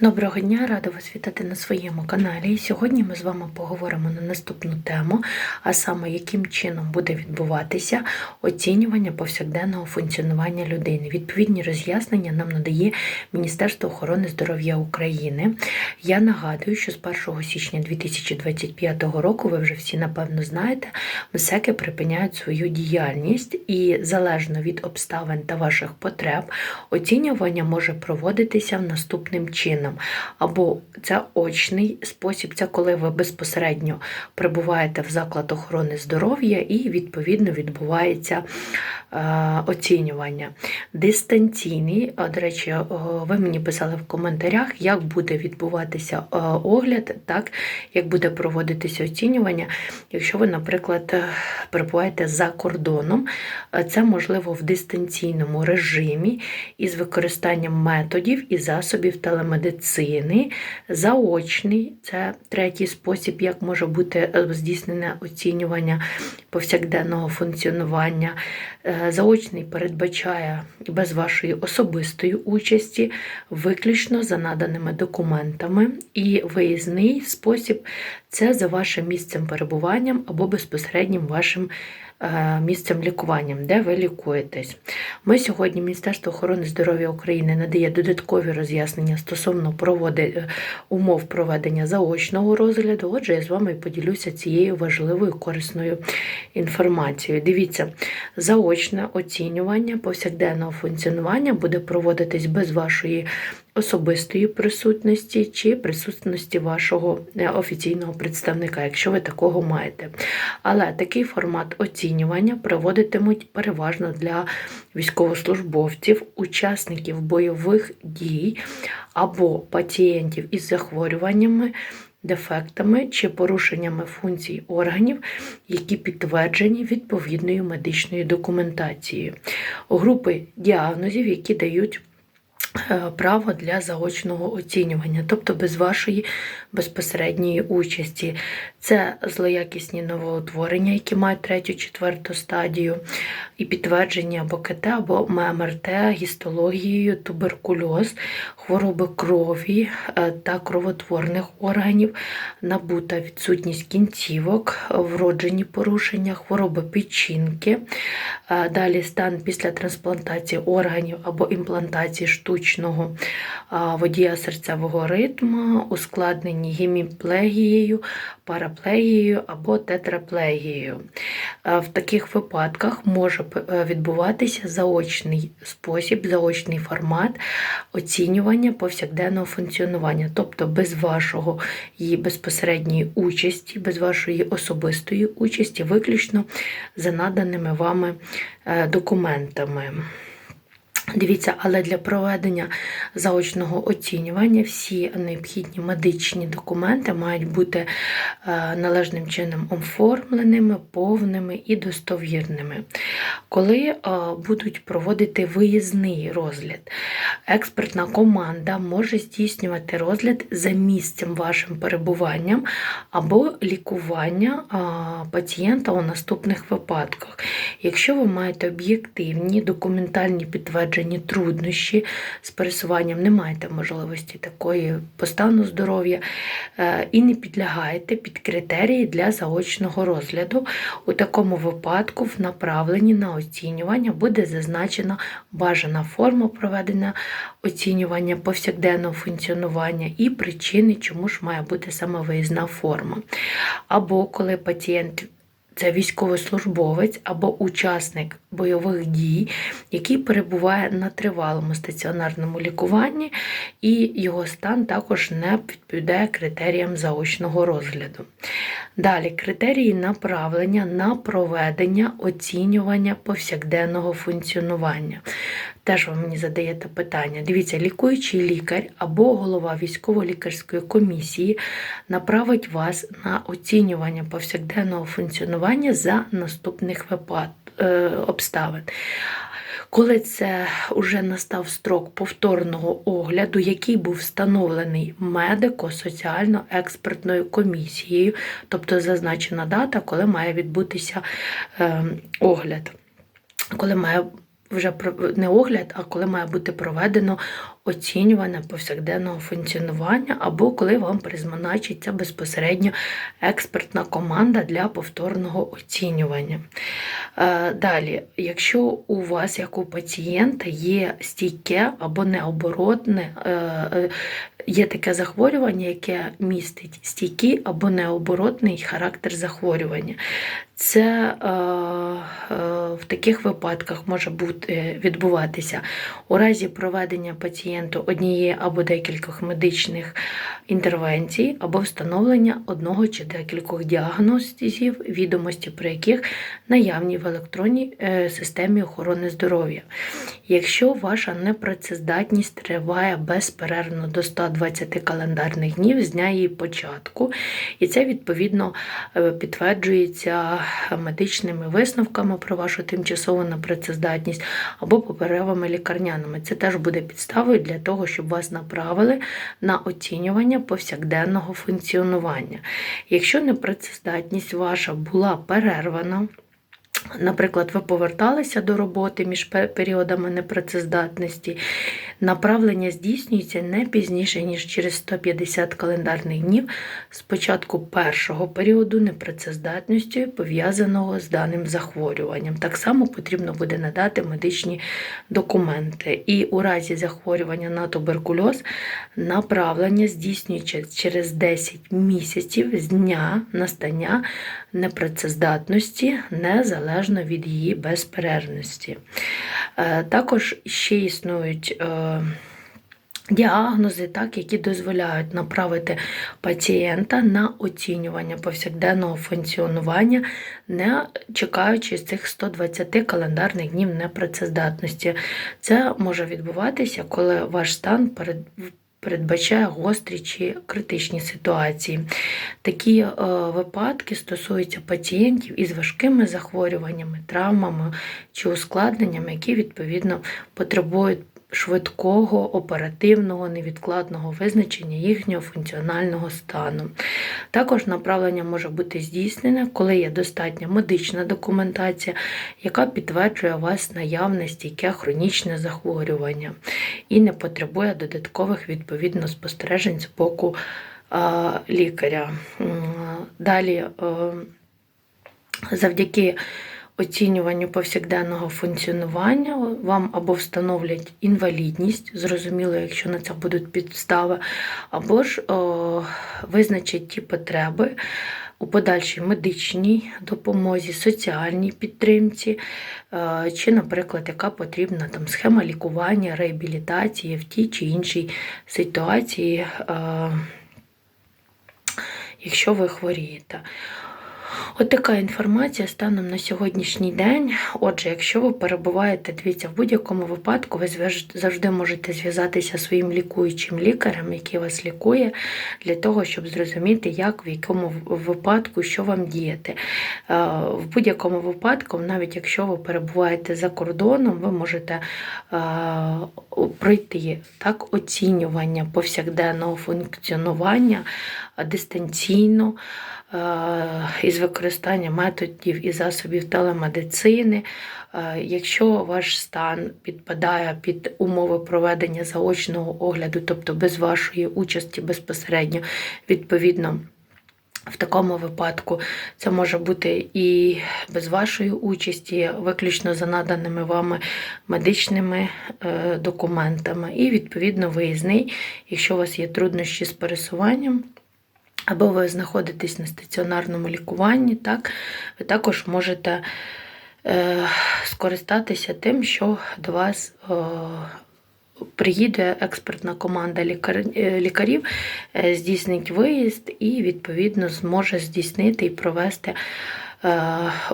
Доброго дня, рада вас вітати на своєму каналі. Сьогодні ми з вами поговоримо на наступну тему, а саме яким чином буде відбуватися оцінювання повсякденного функціонування людини. Відповідні роз'яснення нам надає Міністерство охорони здоров'я України. Я нагадую, що з 1 січня 2025 року, ви вже всі напевно знаєте, МСЕКи припиняють свою діяльність і залежно від обставин та ваших потреб, оцінювання може проводитися наступним чином. Або це очний спосіб, це коли ви безпосередньо прибуваєте в заклад охорони здоров'я і відповідно відбувається е, оцінювання. Дистанційний, до речі, е, ви мені писали в коментарях, як буде відбуватися е, огляд, так як буде проводитися оцінювання. Якщо ви, наприклад, перебуваєте за кордоном, це можливо в дистанційному режимі із використанням методів і засобів телемедицини. Заочний це третій спосіб, як може бути е, здійснене оцінювання повсякденного функціонування. Е, Заочний передбачає без вашої особистої участі, виключно за наданими документами. І виїзний спосіб це за вашим місцем перебуванням або безпосереднім вашим місцем лікуванням, де ви лікуєтесь. Ми сьогодні Міністерство охорони здоров'я України надає додаткові роз'яснення стосовно проводи, е, умов проведення заочного розгляду. Отже, я з вами поділюся цією важливою корисною інформацією. Дивіться, заочне оцінювання повсякденного функціонування буде проводитись без вашої особистої присутності чи присутності вашого е, офіційного представника, якщо ви такого маєте. Але такий формат оцінювання проводитимуть переважно для військовослужбовців, учасників бойових дій або пацієнтів із захворюваннями. Дефектами чи порушеннями функцій органів, які підтверджені відповідною медичною документацією, групи діагнозів, які дають право для заочного оцінювання, тобто без вашої безпосередньої участі. Це злоякісні новоутворення, які мають третю, четверту стадію, і підтвердження або КТ, або МРТ, гістологією, туберкульоз, хвороби крові е, та кровотворних органів, набута відсутність кінцівок, вроджені порушення, хвороби печінки, е, далі стан після трансплантації органів або імплантації штучного водія серцевого ритму, ускладнені геміплегією, параплегією або тетраплегією. В таких випадках може е, відбуватися заочний спосіб, заочний формат оцінювання повсякденного функціонування, тобто без вашого її безпосередньої участі, без вашої особистої участі, виключно за наданими вами е, документами. Дивіться, але для проведення заочного оцінювання всі необхідні медичні документи мають бути е, належним чином оформленими, повними і достовірними. Коли е, будуть проводити виїзний розгляд, експертна команда може здійснювати розгляд за місцем вашим перебуванням або лікування е, пацієнта у наступних випадках. Якщо ви маєте об'єктивні документальні підтвердження, підтверджені труднощі з пересуванням, не маєте можливості такої по стану здоров'я е, і не підлягаєте під критерії для заочного розгляду. У такому випадку в направленні на оцінювання буде зазначена бажана форма проведення оцінювання повсякденного функціонування і причини, чому ж має бути саме виїзна форма. Або коли пацієнт це військовослужбовець або учасник бойових дій, який перебуває на тривалому стаціонарному лікуванні, і його стан також не відповідає критеріям заочного розгляду. Далі критерії направлення на проведення оцінювання повсякденного функціонування. Теж ви мені задаєте питання. Дивіться, лікуючий лікар або голова військово-лікарської комісії направить вас на оцінювання повсякденного функціонування за наступних випад... Е, обставин. Коли це вже настав строк повторного огляду, який був встановлений медико-соціально-експертною комісією, тобто зазначена дата, коли має відбутися е, огляд, коли має вже не огляд, а коли має бути проведено оцінювання повсякденного функціонування, або коли вам призначиться безпосередньо експертна команда для повторного оцінювання. Е, Далі, якщо у вас, як у пацієнта, є стійке або необоротне, е, е, є таке захворювання, яке містить стійкий або необоротний характер захворювання. Це е, в таких випадках може бути відбуватися у разі проведення пацієнту однієї або декількох медичних інтервенцій, або встановлення одного чи декількох діагнозів, відомості про яких наявні в електронній е, системі охорони здоров'я. Якщо ваша непрацездатність триває безперервно до 120 календарних днів з дня її початку, і це відповідно е, підтверджується медичними висновками про вашу тимчасову непрацездатність або поперевими лікарняними. Це теж буде підставою для того, щоб вас направили на оцінювання повсякденного функціонування. Якщо непрацездатність ваша була перервана, Наприклад, ви поверталися до роботи між періодами непрацездатності. Направлення здійснюється не пізніше, ніж через 150 календарних днів з початку першого періоду непрацездатності, пов'язаного з даним захворюванням. Так само потрібно буде надати медичні документи. І у разі захворювання на туберкульоз направлення здійснюється через 10 місяців з дня настання непрацездатності, незалежно від її безперервності. Е, Також ще існують е, діагнози, так, які дозволяють направити пацієнта на оцінювання повсякденного функціонування, не чекаючи з цих 120 календарних днів непрацездатності. Це може відбуватися, коли ваш стан перед передбачає гострі чи критичні ситуації. Такі е, випадки стосуються пацієнтів із важкими захворюваннями, травмами чи ускладненнями, які відповідно потребують швидкого, оперативного, невідкладного визначення їхнього функціонального стану. Також направлення може бути здійснене, коли є достатня медична документація, яка підтверджує у вас наявність яке хронічне захворювання і не потребує додаткових відповідно спостережень з боку лікаря. Далі е, завдяки оцінюванню повсякденного функціонування вам або встановлять інвалідність, зрозуміло, якщо на це будуть підстави, або ж визначать ті потреби у подальшій медичній допомозі, соціальній підтримці, е, чи, наприклад, яка потрібна там схема лікування, реабілітації в тій чи іншій ситуації, е, якщо ви хворієте. От така інформація станом на сьогоднішній день. Отже, якщо ви перебуваєте, дивіться, в будь-якому випадку ви завжди можете зв'язатися зі своїм лікуючим лікарем, який вас лікує, для того, щоб зрозуміти, як в якому випадку, що вам діяти. Е, В будь-якому випадку, навіть якщо ви перебуваєте за кордоном, ви можете е, пройти так оцінювання повсякденного функціонування е, дистанційно із використанням методів і засобів телемедицини. Е, Якщо ваш стан підпадає під умови проведення заочного огляду, тобто без вашої участі безпосередньо, відповідно. В такому випадку це може бути і без вашої участі, виключно за наданими вами медичними е, документами, і відповідно виїзний, якщо у вас є труднощі з пересуванням. Або ви знаходитесь на стаціонарному лікуванні, так, ви також можете е, скористатися тим, що до вас е, приїде експертна команда е, лікарів, е, здійснить виїзд і, відповідно, зможе здійснити і провести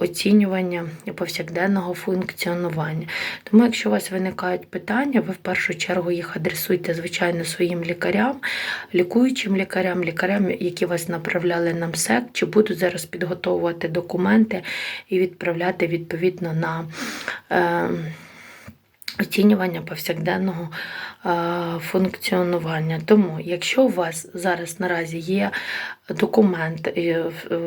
оцінювання повсякденного функціонування. Тому, якщо у вас виникають питання, ви в першу чергу їх адресуйте, звичайно, своїм лікарям, лікуючим лікарям, лікарям, які вас направляли на МСЕК, чи будуть зараз підготовувати документи і відправляти відповідно на. Е, оцінювання повсякденного е, функціонування. Тому, якщо у вас зараз наразі є документ, е, е,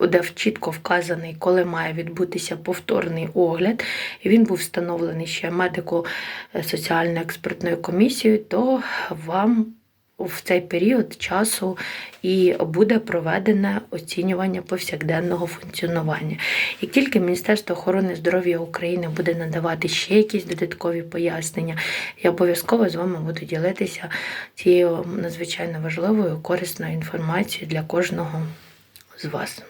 де чітко вказаний, коли має відбутися повторний огляд, і він був встановлений ще медико-соціально експертною комісією, то вам в цей період часу і буде проведене оцінювання повсякденного функціонування. Як тільки Міністерство охорони здоров'я України буде надавати ще якісь додаткові пояснення, я обов'язково з вами буду ділитися цією надзвичайно важливою корисною інформацією для кожного з вас.